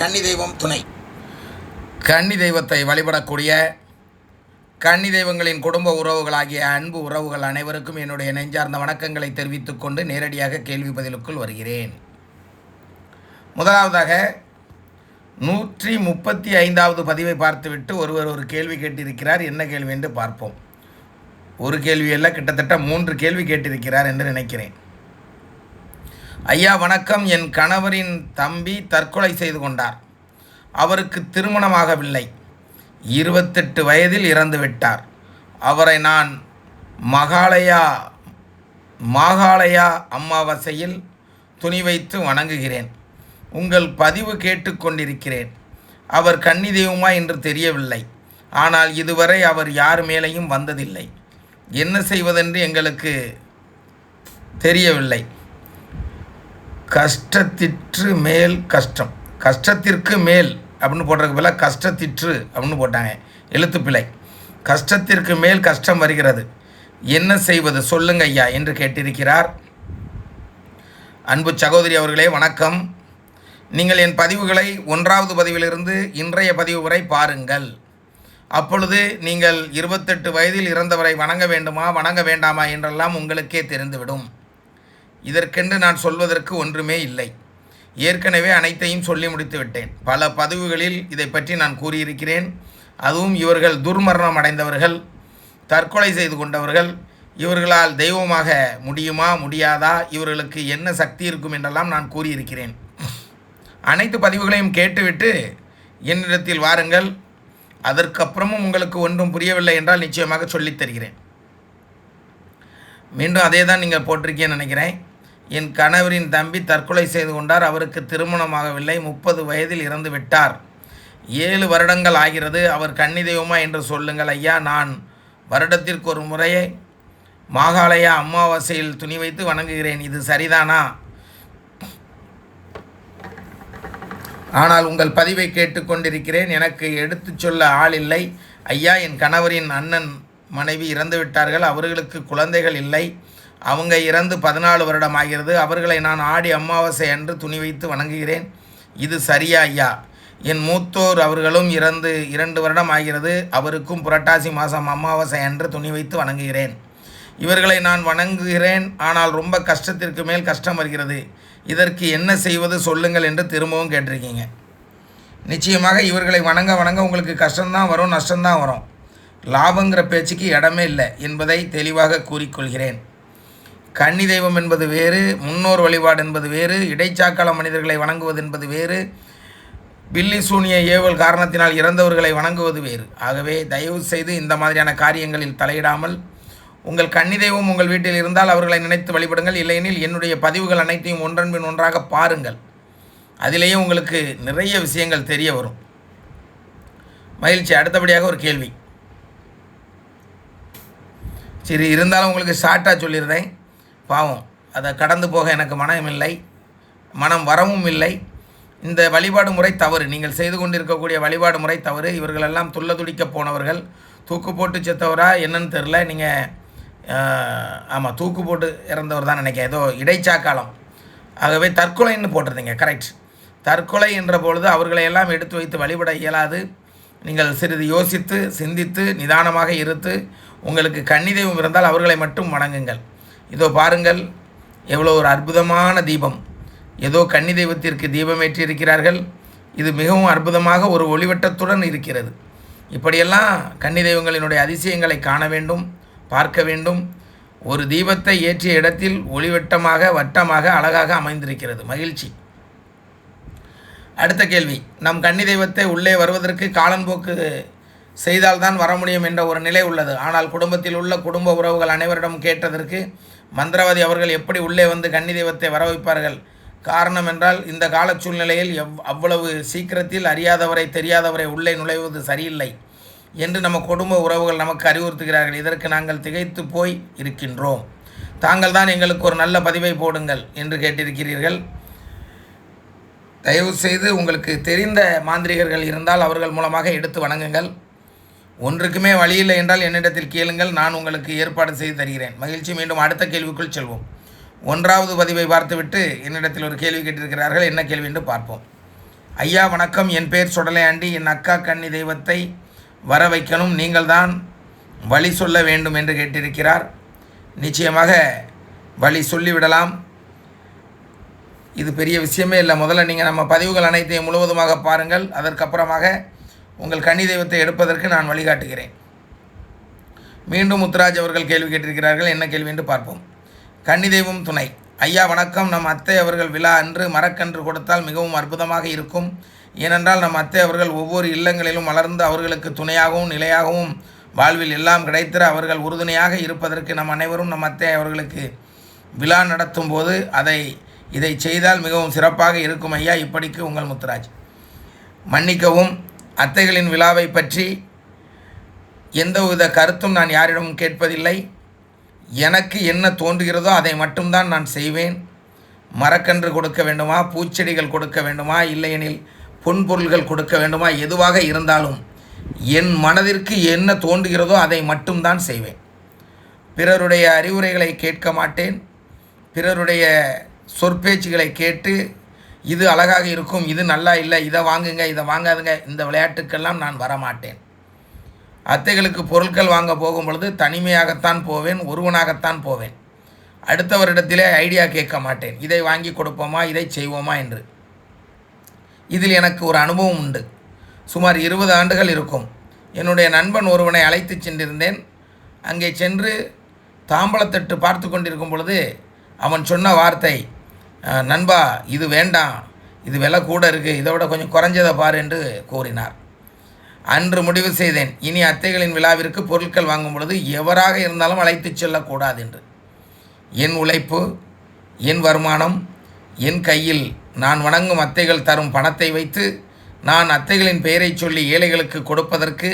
கன்னி தெய்வம் துணை. கன்னி தெய்வத்தை வழிபடக்கூடிய கன்னி தெய்வங்களின் குடும்ப உறவுகளாகிய அன்பு உறவுகள் அனைவருக்கும் என்னுடைய நெஞ்சார்ந்த வணக்கங்களை தெரிவித்துக் கொண்டு நேரடியாக கேள்வி பதிலுக்குள் வருகிறேன். முதலாவதாக நூற்றி முப்பத்தி ஐந்தாவது பதிவை பார்த்துவிட்டு ஒருவர் ஒரு கேள்வி கேட்டிருக்கிறார் என்ன கேள்வி என்று பார்ப்போம். ஒரு கேள்வி கிட்டத்தட்ட மூன்று கேள்வி கேட்டிருக்கிறார் என்று நினைக்கிறேன். ஐயா வணக்கம். என் கணவரின் தம்பி தற்கொலை செய்து கொண்டார். அவருக்கு திருமணமாகவில்லை. இருபத்தெட்டு வயதில் இறந்துவிட்டார் அவரை நான் மகாலயா மாகாலயா அமாவாசையில் துணி வைத்து வணங்குகிறேன். உங்கள் பதிவு கேட்டுக்கொண்டிருக்கிறேன் அவர் கன்னி தெய்வமா என்று தெரியவில்லை. ஆனால் இதுவரை அவர் யார் மேலேயும் வந்ததில்லை. என்ன செய்வதென்று எங்களுக்கு தெரியவில்லை. கஷ்டத்திற்று மேல் கஷ்டம். கஷ்டத்திற்கு மேல் அப்படின்னு போடுறதுக்கு பதிலாக கஷ்டத்திற்று அப்படின்னு போட்டாங்க. எழுத்துப்பிழை கஷ்டத்திற்கு மேல் கஷ்டம் வருகிறது. என்ன செய்வது? சொல்லுங்க ஐயா என்று கேட்டிருக்கிறார். அன்பு சகோதரி அவர்களே வணக்கம். நீங்கள் என் பதிவுகளை ஒன்றாவது பதிவிலிருந்து இன்றைய பதிவு வரை பாருங்கள். அப்பொழுது நீங்கள் இருபத்தெட்டு வயதில் இறந்தவரை வணங்க வேண்டுமா? வணங்க வேண்டாமா? என்றெல்லாம் உங்களுக்கே தெரிந்துவிடும். இதற்கென்று நான் சொல்வதற்கு ஒன்றுமே இல்லை. ஏற்கனவே அனைத்தையும் சொல்லி முடித்து விட்டேன் பல பதிவுகளில் இதை பற்றி நான் கூறியிருக்கிறேன். அதுவும் இவர்கள் துர்மரணம் அடைந்தவர்கள் தற்கொலை செய்து கொண்டவர்கள். இவர்களால் தெய்வமாக முடியுமா முடியாதா இவர்களுக்கு என்ன சக்தி இருக்கும் என்றெல்லாம் நான் கூறியிருக்கிறேன். அனைத்து பதிவுகளையும் கேட்டுவிட்டு என்னிடத்தில் வாருங்கள். அதற்கப்புறமும் உங்களுக்கு ஒன்றும் புரியவில்லை என்றால் நிச்சயமாக சொல்லித் தருகிறேன். மீண்டும் அதே தான் நீங்கள் போட்டிருக்கீங்கன்னு நினைக்கிறேன். என் கணவரின் தம்பி தற்கொலை செய்து கொண்டார். அவருக்கு திருமணமாகவில்லை. முப்பது வயதில் இறந்து விட்டார். ஏழு வருடங்கள் ஆகிறது. அவர் கன்னி தெய்வமா என்று சொல்லுங்கள் ஐயா. நான் வருடத்திற்கு ஒரு முறையே மாகாளயா அமாவாசையில் துணி வைத்து வணங்குகிறேன். இது சரிதானா? ஆனால் உங்கள் பதிவை கேட்டுக்கொண்டிருக்கிறேன். எனக்கு எடுத்துச் சொல்ல ஆள் இல்லை. ஐயா என் கணவரின் அண்ணன் மனைவி இறந்துவிட்டார்கள் அவர்களுக்கு குழந்தைகள் இல்லை. அவங்க இறந்து பதினாலு வருடம் ஆகிறது அவர்களை நான் ஆடி அமாவாசை அன்று துணி வைத்து வணங்குகிறேன். இது சரியா ஐயா? என் மூத்தோர் அவர்களும் இறந்து இரண்டு வருடம் ஆகிறது அவருக்கும் புரட்டாசி மாதம் அமாவாசை அன்று துணி வைத்து வணங்குகிறேன். இவர்களை நான் வணங்குகிறேன். ஆனால் ரொம்ப கஷ்டத்திற்கு மேல் கஷ்டம் வருகிறது. இதற்கு என்ன செய்வது சொல்லுங்கள் என்று திரும்பவும் கேட்டிருக்கீங்க. நிச்சயமாக இவர்களை வணங்க வணங்க உங்களுக்கு கஷ்டம்தான் வரும் நஷ்டம்தான் வரும். லாபங்கிற பேச்சுக்கு இடமே இல்லை என்பதை தெளிவாக கூறிக்கொள்கிறேன். கன்னி தெய்வம் என்பது வேறு முன்னோர் வழிபாடு என்பது வேறு இடைச்சாக்கால மனிதர்களை வணங்குவது என்பது வேறு பில்லி சூனிய ஏவல் காரணத்தினால் இறந்தவர்களை வணங்குவது வேறு. ஆகவே தயவு செய்து இந்த மாதிரியான காரியங்களில் தலையிடாமல் உங்கள் கன்னி தெய்வம் உங்கள் வீட்டில் இருந்தால் அவர்களை நினைத்து வழிபடுங்கள். இல்லையெனில் என்னுடைய பதிவுகள் அனைத்தையும் ஒன்றன் பின் ஒன்றாக பாருங்கள். அதிலேயே உங்களுக்கு நிறைய விஷயங்கள் தெரிய வரும். மகிழ்ச்சி. அடுத்தபடியாக ஒரு கேள்வி. சரி இருந்தாலும் உங்களுக்கு ஷார்ட்டாக சொல்லிடுறேன். பாவம். அதை கடந்து போக எனக்கு மனம் இல்லை மனம் வரவும் இல்லை. இந்த வழிபாடு முறை தவறு. நீங்கள் செய்து கொண்டிருக்கக்கூடிய வழிபாடு முறை தவறு. இவர்களெல்லாம் துள்ள துடிக்க போனவர்கள். தூக்கு போட்டு செத்தவரா என்னன்னு தெரில நீங்கள் ஆமாம் தூக்கு போட்டு இறந்தவர் தான் நினைக்கிறேன். ஏதோ இடைச்சாக்காலம் ஆகவே தற்கொலைன்னு போட்டிருந்தீங்க. கரெக்ட் தற்கொலை என்ற பொழுது அவர்களை எல்லாம் எடுத்து வைத்து வழிபட இயலாது. நீங்கள் சிறிது யோசித்து சிந்தித்து நிதானமாக இருத்து உங்களுக்கு கன்னிதெய்வம் இருந்தால் அவர்களை மட்டும் வணங்குங்கள். இதோ பாருங்கள் எவ்வளோ ஒரு அற்புதமான தீபம். ஏதோ கன்னி தெய்வத்திற்கு தீபம் ஏற்றியிருக்கிறார்கள் இது மிகவும் அற்புதமாக ஒரு ஒளிவட்டத்துடன் இருக்கிறது. இப்படியெல்லாம் கன்னி தெய்வங்களினுடைய அதிசயங்களை காண வேண்டும் பார்க்க வேண்டும். ஒரு தீபத்தை ஏற்றிய இடத்தில் ஒளிவட்டமாக வட்டமாக அழகாக அமைந்திருக்கிறது. மகிழ்ச்சி. அடுத்த கேள்வி. நம் கன்னி தெய்வத்தை உள்ளே வருவதற்கு காலன்போக்கு செய்தால்தான் வர முடியும் என்ற ஒரு நிலை உள்ளது. ஆனால் குடும்பத்தில் உள்ள குடும்ப உறவுகள் அனைவரிடம் கேட்டதற்கு மந்திரவாதி அவர்கள் எப்படி உள்ளே வந்து கன்னி தெய்வத்தை வர வைப்பார்கள்? காரணம் என்றால் இந்த கால சூழ்நிலையில் எவ் அவ்வளவு சீக்கிரத்தில் அறியாதவரை தெரியாதவரை உள்ளே நுழைவது சரியில்லை என்று நம்ம குடும்ப உறவுகள் நமக்கு அறிவுறுத்துகிறார்கள். இதற்கு நாங்கள் திகைத்து போய் இருக்கின்றோம். தாங்கள் தான் எங்களுக்கு ஒரு நல்ல பதிவை போடுங்கள் என்று கேட்டிருக்கிறீர்கள். தயவுசெய்து உங்களுக்கு தெரிந்த மாந்திரிகர்கள் இருந்தால் அவர்கள் மூலமாக எடுத்து வணங்குங்கள். ஒன்றுக்குமே வழியில்லை என்றால் என்னிடத்தில் கேளுங்கள் நான் உங்களுக்கு ஏற்பாடு செய்து தருகிறேன். மகிழ்ச்சி மீண்டும் அடுத்த கேள்விக்குள் செல்வோம். ஒன்றாவது பதிவை பார்த்துவிட்டு என்னிடத்தில் ஒரு கேள்வி கேட்டிருக்கிறார்கள் என்ன கேள்வி என்று பார்ப்போம். ஐயா வணக்கம். என் பேர் சுடலையாண்டி என் அக்கா கன்னி தெய்வத்தை வர வைக்கணும். நீங்கள்தான் வழி சொல்ல வேண்டும் என்று கேட்டிருக்கிறார். நிச்சயமாக வழி சொல்லிவிடலாம். இது பெரிய விஷயமே இல்லை. முதல்ல நீங்கள் நம்ம பதிவுகள் அனைத்தையும் முழுவதுமாக பாருங்கள். அதற்கப்புறமாக உங்கள் கன்னி தெய்வத்தை எடுப்பதற்கு நான் வழிகாட்டுகிறேன். மீண்டும் முத்துராஜ் அவர்கள் கேள்வி கேட்டிருக்கிறார்கள். என்ன கேள்வி என்று பார்ப்போம். கன்னி தெய்வம் துணை. ஐயா வணக்கம். நம் அத்தை அவர்கள் விழா அன்று மரக்கன்று கொடுத்தால் மிகவும் அற்புதமாக இருக்கும். ஏனென்றால் நம் அத்தை அவர்கள் ஒவ்வொரு இல்லங்களிலும் வளர்ந்து அவர்களுக்கு துணையாகவும் நிலையாகவும் வாழ்வில் எல்லாம் கிடைத்திட அவர்கள் உறுதுணையாக இருப்பதற்கு நம் அனைவரும் நம் அத்தை அவர்களுக்கு விழா நடத்தும் போது அதை இதை செய்தால் மிகவும் சிறப்பாக இருக்கும் ஐயா. இப்படிக்கு உங்கள் முத்துராஜ். மன்னிக்கவும். அத்தைகளின் விழாவை பற்றி எந்தவித கருத்தும் நான் யாரிடமும் கேட்பதில்லை. எனக்கு என்ன தோன்றுகிறதோ அதை மட்டும்தான் நான் செய்வேன். மரக்கன்று கொடுக்க வேண்டுமா? பூச்செடிகள் கொடுக்க வேண்டுமா? இல்லையெனில் பொன்பொருள்கள் கொடுக்க வேண்டுமா? எதுவாக இருந்தாலும் என் மனதிற்கு என்ன தோன்றுகிறதோ அதை மட்டும்தான் செய்வேன். பிறருடைய அறிவுரைகளை கேட்க மாட்டேன். பிறருடைய சொற்பேச்சுகளை கேட்டு இது அழகாக இருக்கும் இது நல்லா இல்லை இதை வாங்குங்க இதை வாங்காதுங்க இந்த விளையாட்டுக்கெல்லாம் நான் வரமாட்டேன். அத்தைகளுக்கு பொருட்கள் வாங்க போகும் பொழுது தனிமையாகத்தான் போவேன் ஒருவனாகத்தான் போவேன். அடுத்தவரிடத்திலே ஐடியா கேட்க மாட்டேன். இதை வாங்கி கொடுப்போமா இதை செய்வோமா என்று. இதில் எனக்கு ஒரு அனுபவம் உண்டு. சுமார் இருபது ஆண்டுகள் இருக்கும். என்னுடைய நண்பன் ஒருவனை அழைத்து சென்றிருந்தேன். அங்கே சென்று தாம்பலத்தட்டு பார்த்து கொண்டிருக்கும் பொழுது அவன் சொன்ன வார்த்தை நண்பா இது வேண்டாம். இது விலை கூட இருக்குது இதை விட கொஞ்சம் குறைஞ்சதை பார் என்று கூறினார். அன்று முடிவு செய்தேன். இனி அத்தைகளின் விழாவிற்கு பொருட்கள் வாங்கும் பொழுது எவராக இருந்தாலும் அழைத்துச் செல்லக்கூடாது என்று. என் உழைப்பு என் வருமானம் என் கையில் நான் வணங்கும் அத்தைகள் தரும் பணத்தை வைத்து நான் அத்தைகளின் பெயரைச் சொல்லி ஏழைகளுக்கு கொடுப்பதற்கு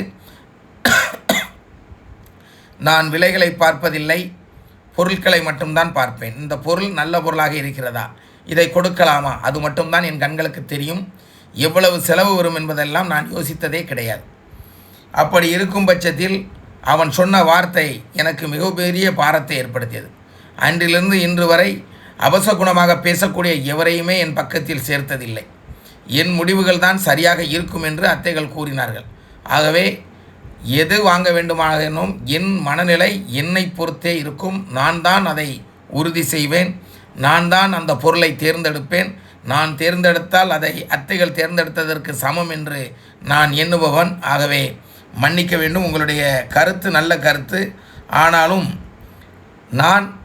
நான் விலைகளை பார்ப்பதில்லை. பொருட்களை மட்டும்தான் பார்ப்பேன். இந்த பொருள் நல்ல பொருளாக இருக்கிறதா? இதை கொடுக்கலாமா? அது மட்டும்தான் என் கண்களுக்கு தெரியும். எவ்வளவு செலவு வரும் என்பதெல்லாம் நான் யோசித்ததே கிடையாது. அப்படி இருக்கும் பட்சத்தில் அவன் சொன்ன வார்த்தை எனக்கு மிகப்பெரிய பாரத்தை ஏற்படுத்தியது. அன்றிலிருந்து இன்று வரை அபசகுணமாக பேசக்கூடிய எவரையுமே என் பக்கத்தில் சேர்த்ததில்லை. என் முடிவுகள் தான் சரியாக இருக்கும் என்று அத்தைகள் கூறினார்கள். ஆகவே எது வாங்க வேண்டுமானும் என் மனநிலை என்னை பொறுத்தே இருக்கும். நான் தான் அதை உறுதி செய்வேன். நான் தான் அந்த பொருளை தேர்ந்தெடுப்பேன். நான் தேர்ந்தெடுத்தால் அதை அத்தைகள் தேர்ந்தெடுத்ததற்கு சமம் என்று நான் எண்ணுபவன். ஆகவே மன்னிக்க வேண்டும். உங்களுடைய கருத்து நல்ல கருத்து. ஆனாலும் நான்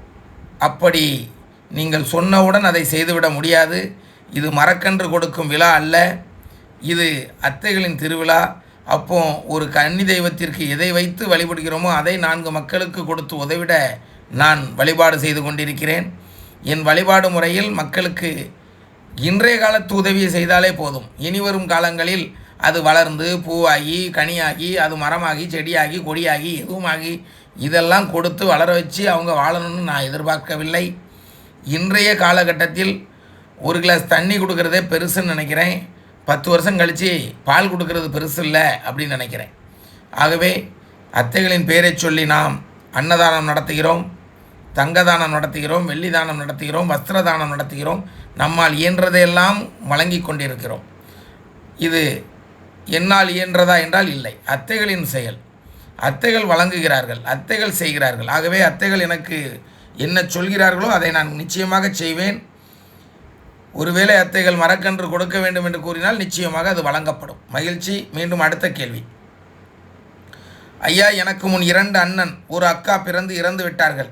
அப்படி நீங்கள் சொன்னவுடன் அதை செய்துவிட முடியாது. இது மரக்கன்று கொடுக்கும் விழா அல்ல. இது அத்தைகளின் திருவிழா. அப்போ ஒரு கன்னி தெய்வத்திற்கு எதை வைத்து வழிபடுகிறோமோ அதை நான்கு மக்களுக்கு கொடுத்து உதவிட நான் வழிபாடு செய்து கொண்டிருக்கிறேன். என் வழிபாடு முறையில் மக்களுக்கு இன்றைய காலத்து உதவியை செய்தாலே போதும். இனி வரும் காலங்களில் அது வளர்ந்து பூவாகி கனியாகி அது மரமாகி செடியாகி கொடியாகி எதுவுமாகி இதெல்லாம் கொடுத்து வளர வச்சு அவங்க வாழணும்னு நான் எதிர்பார்க்கவில்லை. இன்றைய காலகட்டத்தில் ஒரு கிளாஸ் தண்ணி கொடுக்கறதே பெருசுன்னு நினைக்கிறேன். பத்து வருஷம் கழித்து பால் கொடுக்கறது பெருசு இல்லை அப்படின்னு நினைக்கிறேன். ஆகவே அத்தைகளின் பெயரைச் சொல்லி நாம் அன்னதானம் நடத்துகிறோம் தங்க தானம் நடத்துகிறோம் வெள்ளி தானம் நடத்துகிறோம் வஸ்திர தானம் நடத்துகிறோம் நம்மால் இயன்றதையெல்லாம் வழங்கி கொண்டிருக்கிறோம். இது என்னால் இயன்றதா என்றால் இல்லை அத்தைகளின் செயல். அத்தைகள் வழங்குகிறார்கள் அத்தைகள் செய்கிறார்கள். ஆகவே அத்தைகள் எனக்கு என்ன சொல்கிறார்களோ அதை நான் நிச்சயமாக செய்வேன். ஒருவேளை அத்தைகள் மரக்கன்று கொடுக்க வேண்டும் என்று கூறினால் நிச்சயமாக அது வழங்கப்படும். மகிழ்ச்சி. மீண்டும் அடுத்த கேள்வி. ஐயா எனக்கு முன் இரண்டு அண்ணன் ஒரு அக்கா பிறந்து இறந்து விட்டார்கள்.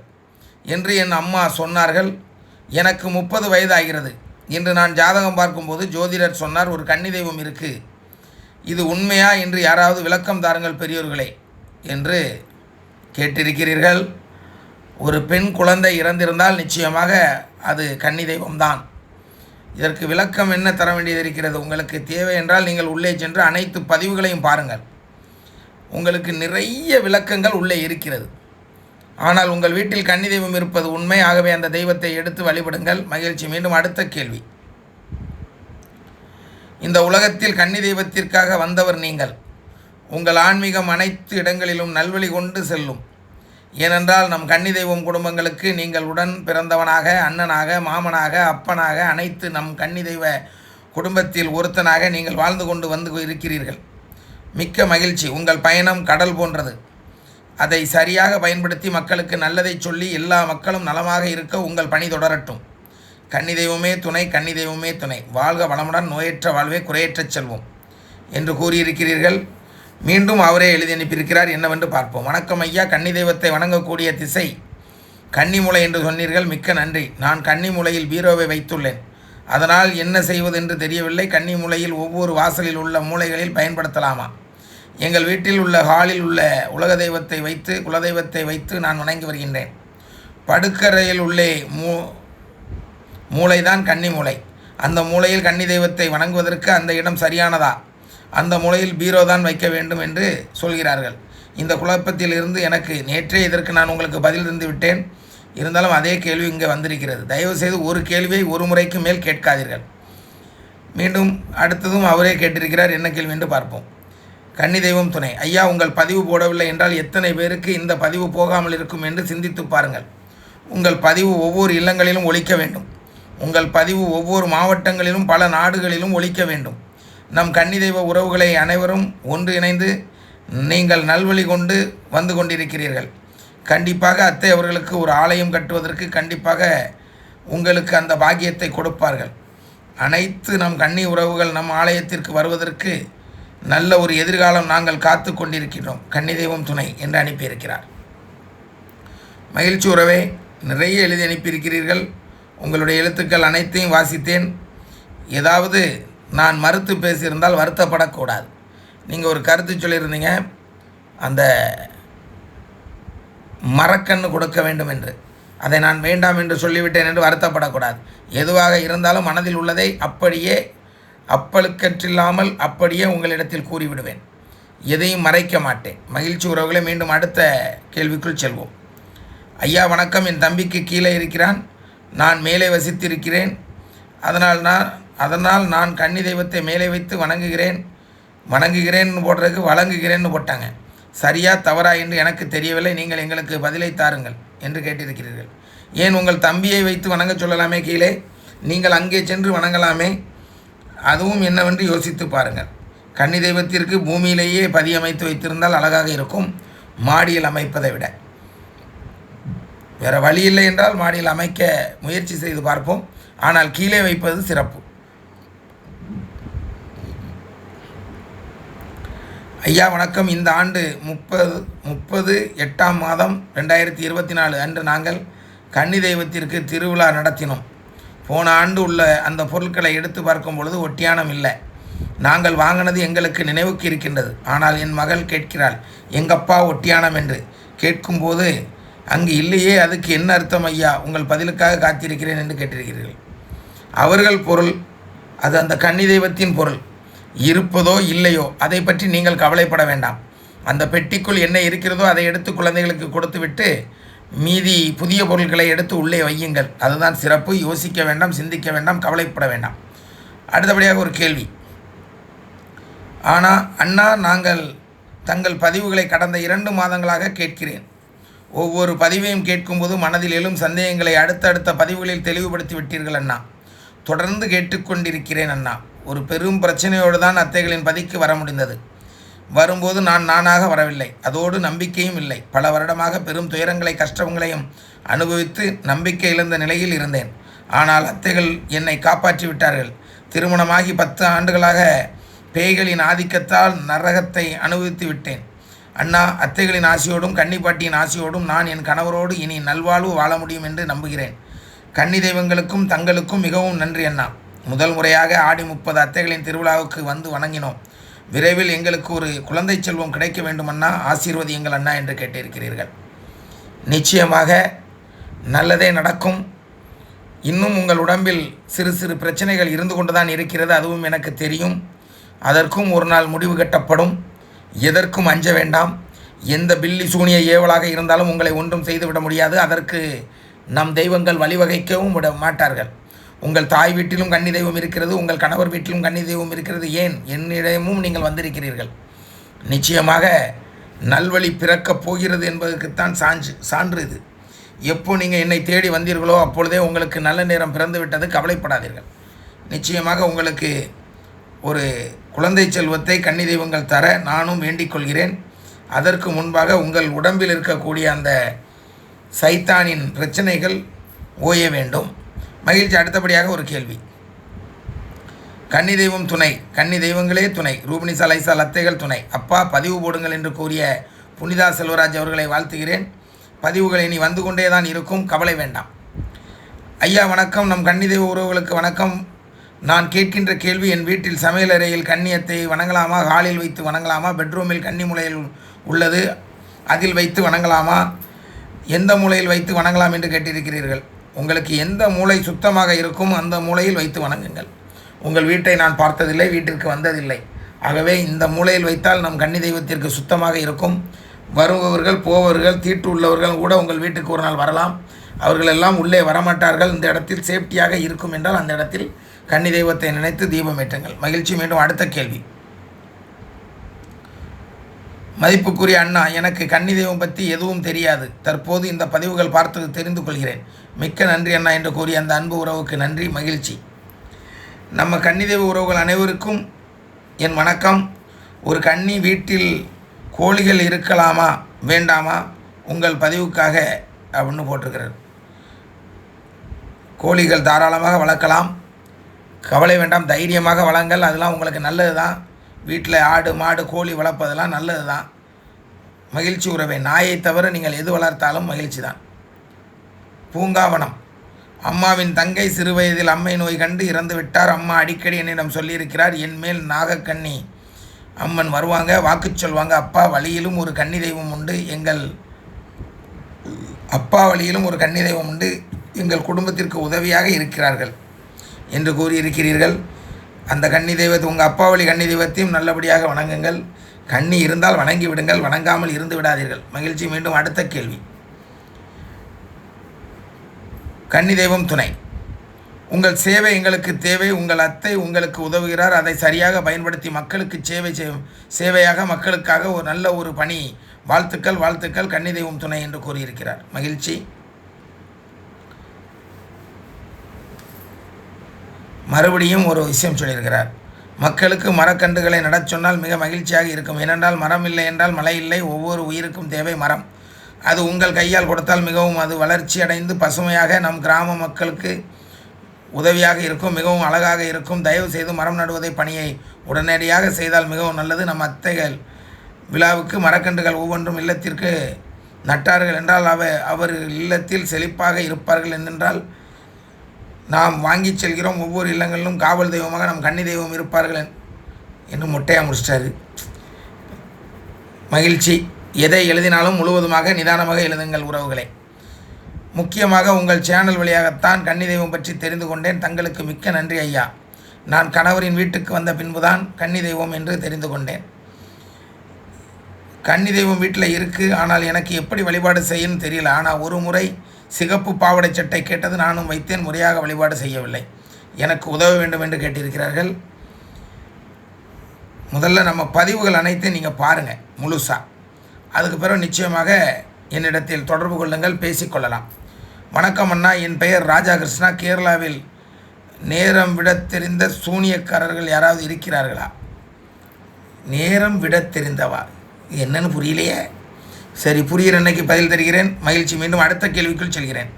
என்று என் அம்மா சொன்னார்கள். எனக்கு முப்பது வயதாகிறது. இன்று நான் ஜாதகம் பார்க்கும்போது ஜோதிடர் சொன்னார் ஒரு கன்னி தெய்வம் இருக்கு. இது உண்மையா என்று யாராவது விளக்கம் தாருங்கள் பெரியோர்களே என்று கேட்டிருக்கிறீர்கள். ஒரு பெண் குழந்தை இறந்திருந்தால் நிச்சயமாக அது கன்னி தெய்வம்தான். இதற்கு விளக்கம் என்ன தர வேண்டியது இருக்கிறது? உங்களுக்கு தேவை என்றால் நீங்கள் உள்ளே சென்று அனைத்து பதிவுகளையும் பாருங்கள். உங்களுக்கு நிறைய விளக்கங்கள் உள்ளே இருக்கிறது. ஆனால் உங்கள் வீட்டில் கன்னி தெய்வம் இருப்பது உண்மை. ஆகவே அந்த தெய்வத்தை எடுத்து வழிபடுங்கள். மகிழ்ச்சி. மீண்டும் அடுத்த கேள்வி. இந்த உலகத்தில் கன்னி தெய்வத்திற்காக வந்தவர் நீங்கள். உங்கள் ஆன்மீகம் அனைத்து இடங்களிலும் நல்வழி கொண்டு செல்லும். ஏனென்றால் நம் கன்னி தெய்வம் குடும்பங்களுக்கு நீங்கள் உடன் பிறந்தவனாக அண்ணனாக மாமனாக அப்பனாக அனைத்து நம் கன்னி தெய்வ குடும்பத்தில் ஒருத்தனாக நீங்கள் வாழ்ந்து கொண்டு வந்து இருக்கிறீர்கள். மிக்க மகிழ்ச்சி. உங்கள் பயணம் கடல் போன்றது. அதை சரியாக பயன்படுத்தி மக்களுக்கு நல்லதை சொல்லி எல்லா மக்களும் நலமாக இருக்க உங்கள் பணி தொடரட்டும். கன்னி தெய்வமே துணை கன்னி தெய்வமே துணை. வாழ்க வளமுடன் நோயற்ற வாழ்வே குறையற்ற செல்வோம். என்று கூறியிருக்கிறீர்கள். மீண்டும் அவரே எழுதி அனுப்பியிருக்கிறார் என்னவென்று பார்ப்போம். வணக்கம் ஐயா கன்னி தெய்வத்தை வணங்கக்கூடிய திசை. கன்னிமூலை என்று சொன்னீர்கள் மிக்க நன்றி. நான் கன்னிமூலையில் பீரோவை வைத்துள்ளேன். அதனால் என்ன செய்வதென்று தெரியவில்லை. கன்னிமுளையில் ஒவ்வொரு வாசலில் உள்ள மூலைகளில் பயன்படுத்தலாமா? எங்கள் வீட்டில் உள்ள ஹாலில் உள்ள உலக தெய்வத்தை வைத்து குலதெய்வத்தை வைத்து நான் வணங்கி வருகின்றேன். படுக்கரையில் உள்ளே மூ மூளைதான் கன்னி மூளை அந்த மூலையில் கன்னி தெய்வத்தை வணங்குவதற்கு அந்த இடம் சரியானதா? அந்த மூலையில் பீரோ தான் வைக்க வேண்டும் என்று சொல்கிறார்கள். இந்த குழப்பத்தில் இருந்து எனக்கு நேற்றே இதற்கு நான் உங்களுக்கு பதில் தந்து விட்டேன். இருந்தாலும் அதே கேள்வி இங்கே வந்திருக்கிறது. தயவுசெய்து ஒரு கேள்வியை ஒரு முறைக்கு மேல் கேட்காதீர்கள். மீண்டும் அடுத்ததும் அவரே கேட்டிருக்கிறார். என்ன கேள்வி என்று பார்ப்போம். கன்னி தெய்வம் துணை. ஐயா உங்கள் பதிவு போடவில்லை என்றால் எத்தனை பேருக்கு இந்த பதிவு போகாமல் இருக்கும் என்று சிந்தித்து பாருங்கள். உங்கள் பதிவு ஒவ்வொரு இல்லங்களிலும் ஒழிக்க வேண்டும். உங்கள் பதிவு ஒவ்வொரு மாவட்டங்களிலும் பல நாடுகளிலும் ஒழிக்க வேண்டும். நம் கன்னி தெய்வ உறவுகளை அனைவரும் ஒன்று இணைந்து நீங்கள் நல்வழி கொண்டு வந்து கொண்டிருக்கிறீர்கள். கண்டிப்பாக அத்தை அவர்களுக்கு ஒரு ஆலயம் கட்டுவதற்கு கண்டிப்பாக உங்களுக்கு அந்த பாக்கியத்தை கொடுப்பார்கள். அனைத்து நம் கன்னி உறவுகள் நம் ஆலயத்திற்கு வருவதற்கு நல்ல ஒரு எதிர்காலம் நாங்கள் காத்து கொண்டிருக்கிறோம் கன்னி தெய்வம் துணை என்று அனுப்பியிருக்கிறார். மகிழ்ச்சி உறவே நிறைய எழுதி அனுப்பியிருக்கிறீர்கள். உங்களுடைய எழுத்துக்கள் அனைத்தையும் வாசித்தேன். ஏதாவது நான் மறுத்து பேசியிருந்தால் வருத்தப்படக்கூடாது. நீங்கள் ஒரு கருத்து சொல்லியிருந்தீங்க அந்த மரக்கன்று கொடுக்க வேண்டும் என்று. அதை நான் வேண்டாம் என்று சொல்லிவிட்டேன் என்று வருத்தப்படக்கூடாது. எதுவாக இருந்தாலும் மனதில் உள்ளதை அப்படியே அப்பழுக்கற்றில்லாமல் அப்படியே உங்களிடத்தில் கூறிவிடுவேன். எதையும் மறைக்க மாட்டேன். மகிழ்ச்சி உறவுகளை மீண்டும் அடுத்த கேள்விக்குள் செல்வோம். ஐயா வணக்கம். என் தம்பிக்கு கீழே இருக்கிறான். நான் மேலே வசித்திருக்கிறேன். அதனால் நான் அதனால் நான் கன்னி தெய்வத்தை மேலே வைத்து வணங்குகிறேன். வணங்குகிறேன்னு போடுறதுக்கு வழங்குகிறேன்னு போட்டாங்க. சரியா தவறா என்று எனக்கு தெரியவில்லை. நீங்கள் எங்களுக்கு பதிலை தாருங்கள் என்று கேட்டிருக்கிறீர்கள். ஏன் உங்கள் தம்பியை வைத்து வணங்க சொல்லலாமே கீழே? நீங்கள் அங்கே சென்று வணங்கலாமே? அதுவும் என்னவென்று யோசித்து பாருங்கள். கன்னி தெய்வத்திற்கு பூமியிலேயே பதியமைத்து வைத்திருந்தால் அழகாக இருக்கும். மாடியில் அமைப்பதை விட. வேறு வழி இல்லை என்றால் மாடியில் அமைக்க முயற்சி செய்து பார்ப்போம். ஆனால் கீழே வைப்பது சிறப்பு. ஐயா வணக்கம். இந்த ஆண்டு முப்பது முப்பது எட்டாம் மாதம் ரெண்டாயிரத்தி இருபத்தி நாலு அன்று நாங்கள் கன்னி தெய்வத்திற்கு திருவிழா நடத்தினோம். போன ஆண்டு உள்ள அந்த பொருட்களை எடுத்து பார்க்கும் பொழுது ஒட்டியானம் இல்லை. நாங்கள் வாங்கினது எங்களுக்கு நினைவுக்கு இருக்கின்றது. ஆனால் என் மகள் கேட்கிறாள் எங்கப்பா ஒட்டியானம் என்று. கேட்கும்போது அங்கு இல்லையே அதுக்கு என்ன அர்த்தம் ஐயா? உங்கள் பதிலுக்காக காத்திருக்கிறேன் என்று கேட்டிருக்கிறீர்கள். அவர்கள் பொருள் அது அந்த கன்னி தெய்வத்தின் பொருள். இருப்பதோ இல்லையோ அதை பற்றி நீங்கள் கவலைப்பட வேண்டாம். அந்த பெட்டிக்குள் என்ன இருக்கிறதோ அதை எடுத்து குழந்தைகளுக்கு கொடுத்துவிட்டு மீதி புதிய பொருட்களை எடுத்து உள்ளே வையுங்கள். அதுதான் சிறப்பு. யோசிக்க வேண்டாம் சிந்திக்க வேண்டாம் கவலைப்பட வேண்டாம். அடுத்தபடியாக ஒரு கேள்வி. ஆனால் அண்ணா நாங்கள் தங்கள் பதிவுகளை கடந்த இரண்டு மாதங்களாக கேட்கிறேன். ஒவ்வொரு பதிவையும் கேட்கும்போது மனதில் எழும் சந்தேகங்களை அடுத்தடுத்த பதிவுகளில் தெளிவுபடுத்தி விட்டீர்கள் அண்ணா. தொடர்ந்து கேட்டுக்கொண்டிருக்கிறேன் அண்ணா. ஒரு பெரும் பிரச்சனையோடு தான் அத்தைகளின் பதிக்கு வர முடிந்தது. வரும்போது நான் நானாக வரவில்லை. அதோடு நம்பிக்கையும் இல்லை. பல வருடமாக பெரும் துயரங்களை கஷ்டங்களையும் அனுபவித்து நம்பிக்கை இழந்த நிலையில் இருந்தேன். ஆனால் அத்தைகள் என்னை காப்பாற்றி விட்டார்கள். திருமணமாகி பத்து ஆண்டுகளாக பேய்களின் ஆதிக்கத்தால் நரகத்தை அனுபவித்து விட்டேன். அண்ணா அத்தைகளின் ஆசையோடும் கன்னிப்பாட்டியின் ஆசையோடும் நான் என் கணவரோடு இனி நல்வாழ்வு வாழ முடியும் என்று நம்புகிறேன். கன்னி தெய்வங்களுக்கும் தங்களுக்கும் மிகவும் நன்றி அண்ணா. முதல் முறையாக ஆடி முப்பது அத்தைகளின் திருவிழாவுக்கு வந்து வணங்கினோம். விரைவில் எங்களுக்கு ஒரு குழந்தை செல்வம் கிடைக்க வேண்டுமண்ணா ஆசீர்வதியுங்கள் அண்ணா என்று கேட்டிருக்கிறீர்கள். நிச்சயமாக நல்லதே நடக்கும். இன்னும் உங்கள் உடம்பில் சிறு சிறு பிரச்சனைகள் இருந்து கொண்டுதான் இருக்கிறது அதுவும் எனக்கு தெரியும். அதற்கும் ஒரு நாள் முடிவு கட்டப்படும். எதற்கும் அஞ்ச வேண்டாம். எந்த பில்லி சூனிய ஏவலாக இருந்தாலும் உங்களை ஒன்றும் செய்துவிட முடியாது. அதற்கு நம் தெய்வங்கள் வழிவகைக்கவும் விட மாட்டார்கள். உங்கள் தாய் வீட்டிலும் கன்னி தெய்வம் இருக்கிறது உங்கள் கணவர் வீட்டிலும் கன்னி தெய்வம் இருக்கிறது. ஏன்? என்னிடமும் நீங்கள் வந்திருக்கிறீர்கள். நிச்சயமாக நல்வழி பிறக்கப் போகிறது என்பதற்குத்தான் சான்று சான்று இது. எப்போ நீங்கள் என்னை தேடி வந்தீர்களோ அப்பொழுதே உங்களுக்கு நல்ல நேரம் பிறந்து விட்டது கவலைப்படாதீர்கள். நிச்சயமாக உங்களுக்கு ஒரு குழந்தை செல்வத்தை கன்னி தெய்வங்கள் தர நானும் வேண்டிக் கொள்கிறேன். அதற்கு முன்பாக உங்கள் உடம்பில் இருக்கக்கூடிய அந்த சைத்தானின் பிரச்சனைகள் ஓய வேண்டும். மகிழ்ச்சி அடுத்தபடியாக ஒரு கேள்வி. கன்னி தெய்வம் துணை. கன்னி தெய்வங்களே துணை ரூபினிசா லைசா லத்தைகள் துணை. அப்பா பதிவு போடுங்கள் என்று கூறிய புனிதா செல்வராஜ் அவர்களை வாழ்த்துகிறேன். பதிவுகள் இனி வந்து கொண்டே தான் இருக்கும். கவலை வேண்டாம். ஐயா வணக்கம். நம் கன்னி தெய்வ உறவுகளுக்கு வணக்கம். நான் கேட்கின்ற கேள்வி என் வீட்டில் சமையலறையில் கண்ணியத்தை வணங்கலாமா? ஹாலில் வைத்து வணங்கலாமா? பெட்ரூமில் கன்னி முலையில் உள்ளது. அதில் வைத்து வணங்கலாமா? எந்த மூலையில் வைத்து வணங்கலாம் என்று கேட்டிருக்கிறீர்கள்? உங்களுக்கு எந்த மூளை சுத்தமாக இருக்கும் அந்த மூலையில் வைத்து வணங்குங்கள். உங்கள் வீட்டை நான் பார்த்ததில்லை வீட்டிற்கு வந்ததில்லை. ஆகவே இந்த மூலையில் வைத்தால் நம் கன்னி தெய்வத்திற்கு சுத்தமாக இருக்கும். வருபவர்கள் போவர்கள் தீட்டு உள்ளவர்கள் கூட உங்கள் வீட்டுக்கு ஒரு நாள் வரலாம். அவர்கள் எல்லாம் உள்ளே வரமாட்டார்கள். இந்த இடத்தில் சேஃப்டியாக இருக்கும் என்றால் அந்த இடத்தில் கன்னி தெய்வத்தை நினைத்து தீபம் ஏற்றுங்கள். மகிழ்ச்சி. மீண்டும் அடுத்த கேள்வி. மதிப்புக்குரிய அண்ணா எனக்கு கன்னி தெய்வம் பற்றி எதுவும் தெரியாது. தற்போது இந்த பதிவுகள் பார்த்து தெரிந்து கொள்கிறேன். மிக்க நன்றி அண்ணா என்று கூறிய அந்த அன்பு உறவுக்கு நன்றி மகிழ்ச்சி. நம்ம கன்னிதெய்வ உறவுகள் அனைவருக்கும் என் வணக்கம். ஒரு கன்னி வீட்டில் கோழிகள் இருக்கலாமா வேண்டாமா? உங்கள் பதிவுக்காக அப்படின்னு போட்டிருக்கிறார். கோழிகள் தாராளமாக வளர்க்கலாம். கவலை வேண்டாம் தைரியமாக வளங்கள். அதெல்லாம் உங்களுக்கு நல்லது தான் வீட்டில் ஆடு மாடு கோழி வளர்ப்பதெல்லாம் நல்லது தான் மகிழ்ச்சி உறவை. நாயை தவிர நீங்கள் எது வளர்த்தாலும் மகிழ்ச்சி தான். பூங்காவனம். அம்மாவின் தங்கை சிறுவயதில் அம்மை நோய் கண்டு இறந்து விட்டார். அம்மா அடிக்கடி என்னிடம் சொல்லியிருக்கிறார் என் மேல் நாகக்கண்ணி. அம்மன் வருவாங்க வாக்கு சொல்வாங்க. அப்பா வழியிலும் ஒரு கன்னி தெய்வம் உண்டு. எங்கள் அப்பா வழியிலும் ஒரு கன்னி தெய்வம் உண்டு. எங்கள் குடும்பத்திற்கு உதவியாக இருக்கிறார்கள். என்று கூறியிருக்கிறீர்கள். அந்த கன்னி தெய்வத்தை உங்கள் அப்பா வழி கன்னி தெய்வத்தையும் நல்லபடியாக வணங்குங்கள். கண்ணி இருந்தால் வணங்கி விடுங்கள் வணங்காமல் இருந்து விடாதீர்கள். மகிழ்ச்சி மீண்டும் அடுத்த கேள்வி. கன்னி தெய்வம் துணை. உங்கள் சேவை எங்களுக்கு தேவை உங்கள் அத்தை உங்களுக்கு உதவுகிறார். அதை சரியாக பயன்படுத்தி மக்களுக்கு சேவை சேவையாக மக்களுக்காக ஒரு நல்ல ஒரு பணி. வாழ்த்துக்கள் வாழ்த்துக்கள் கன்னி தெய்வம் துணை என்று கூறியிருக்கிறார். மகிழ்ச்சி. மறுபடியும் ஒரு விஷயம் சொல்லியிருக்கிறார். மக்களுக்கு மரக்கன்றுகளை நடச் சொன்னால் மிக மகிழ்ச்சியாக இருக்கும். ஏனென்றால் மரம் இல்லை என்றால் மழை இல்லை ஒவ்வொரு உயிருக்கும் தேவை மரம். அது உங்கள் கையால் கொடுத்தால் மிகவும் அது வளர்ச்சி அடைந்து பசுமையாக நம் கிராம மக்களுக்கு உதவியாக இருக்கும் மிகவும் அழகாக இருக்கும். தயவு செய்து மரம் நடுவதை பணியை உடனடியாக செய்தால் மிகவும் நல்லது. நம் அத்தைகள் விழாவுக்கு மரக்கன்றுகள் ஒவ்வொன்றும் இல்லத்திற்கு நட்டார்கள் என்றால் அவ அவர் இல்லத்தில் செழிப்பாக இருப்பார்கள் என்றால் நாம் வாங்கி செல்கிறோம் ஒவ்வொரு இல்லங்களிலும் காவல் தெய்வமாக நம் கன்னி தெய்வம் இருப்பார்கள் என்று முட்டையாக முடிச்சிட்டாரு. மகிழ்ச்சி. எதை எழுதினாலும் முழுவதுமாக நிதானமாக எழுதுங்கள் உறவுகளை. முக்கியமாக உங்கள் சேனல் வழியாகத்தான் கன்னி தெய்வம் பற்றி தெரிந்து கொண்டேன். தங்களுக்கு மிக்க நன்றி ஐயா. நான் கணவரின் வீட்டுக்கு வந்த பின்புதான் கன்னி தெய்வம் என்று தெரிந்து கொண்டேன். கன்னி தெய்வம் வீட்டில் இருக்குது ஆனால் எனக்கு எப்படி வழிபாடு செய்யணும்னு தெரியல. ஆனால் ஒரு முறை சிகப்பு பாவடை சட்டை கேட்டது நானும் வைத்தேன் முறையாக வழிபாடு செய்யவில்லை. எனக்கு உதவ வேண்டும் என்று கேட்டிருக்கிறார்கள். முதல்ல நம்ம பதிவுகள் அனைத்தையும் நீங்கள் பாருங்கள் முழுசாக அதுக்கு பிறகு நிச்சயமாக என்னிடத்தில் தொடர்பு கொள்ளுங்கள் பேசிக்கொள்ளலாம் வணக்கம் அண்ணா என் பெயர் ராஜா கிருஷ்ணா கேரளாவில் நேரம் விட தெரிந்த சூனியக்காரர்கள் யாராவது இருக்கிறார்களா? நேரம் விட தெரிந்தவா? என்னன்னு புரியலையே. சரி புரிகிற அன்னைக்கு பதில் தருகிறேன். மகிழ்ச்சி. மீண்டும் அடுத்த கேள்விக்குள் செல்கிறேன்.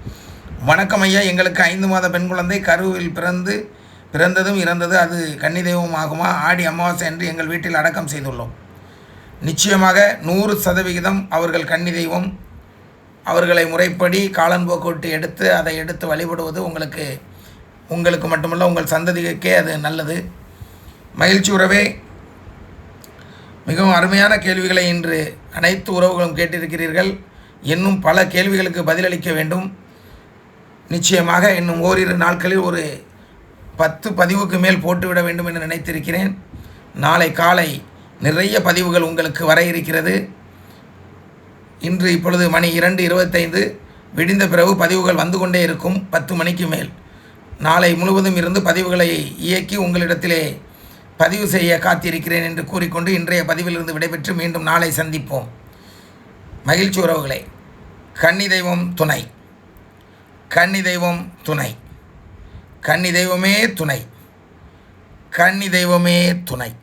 வணக்கம் ஐயா. எங்களுக்கு ஐந்து மாத பெண் குழந்தை. கருவில் பிறந்து பிறந்ததும் இறந்தது. அது கன்னி தெய்வம் ஆகுமா? ஆடி அமாவாசை என்று எங்கள் வீட்டில் அடக்கம் செய்துள்ளோம். நிச்சயமாக நூறு சதவிகிதம் அவர்கள் கன்னி தெய்வம். அவர்களை முறைப்படி காலன்போக்கோட்டு எடுத்து அதை எடுத்து வழிபடுவது உங்களுக்கு உங்களுக்கு மட்டுமல்ல உங்கள் சந்ததிக்கே அது நல்லது. மகிழ்ச்சி உறவே. மிகவும் அருமையான கேள்விகளை இன்று அனைத்து உறவுகளும் கேட்டிருக்கிறீர்கள். இன்னும் பல கேள்விகளுக்கு பதிலளிக்க வேண்டும். நிச்சயமாக இன்னும் ஓரிரு நாட்களில் ஒரு பத்து பதிவுக்கு மேல் போட்டுவிட வேண்டும் என்று நினைத்திருக்கிறேன். நாளை காலை நிறைய பதிவுகள் உங்களுக்கு வர இருக்கிறது. இன்று இப்பொழுது மணி இரண்டு இருபத்தைந்து. விடிந்த பிறகு பதிவுகள் வந்து கொண்டே இருக்கும் பத்து மணிக்கு மேல். நாளை முழுவதும் இருந்து பதிவுகளை இயக்கி உங்களிடத்திலே பதிவு செய்ய காத்திருக்கிறேன் என்று கூறிக்கொண்டு இன்றைய பதிவிலிருந்து விடைபெற்று மீண்டும் நாளை சந்திப்போம். மகிழ்ச்சி உறவுகளை. கன்னி தெய்வம் துணை. கன்னி தெய்வம் துணை. கன்னி தெய்வமே துணை. கன்னி தெய்வமே துணை.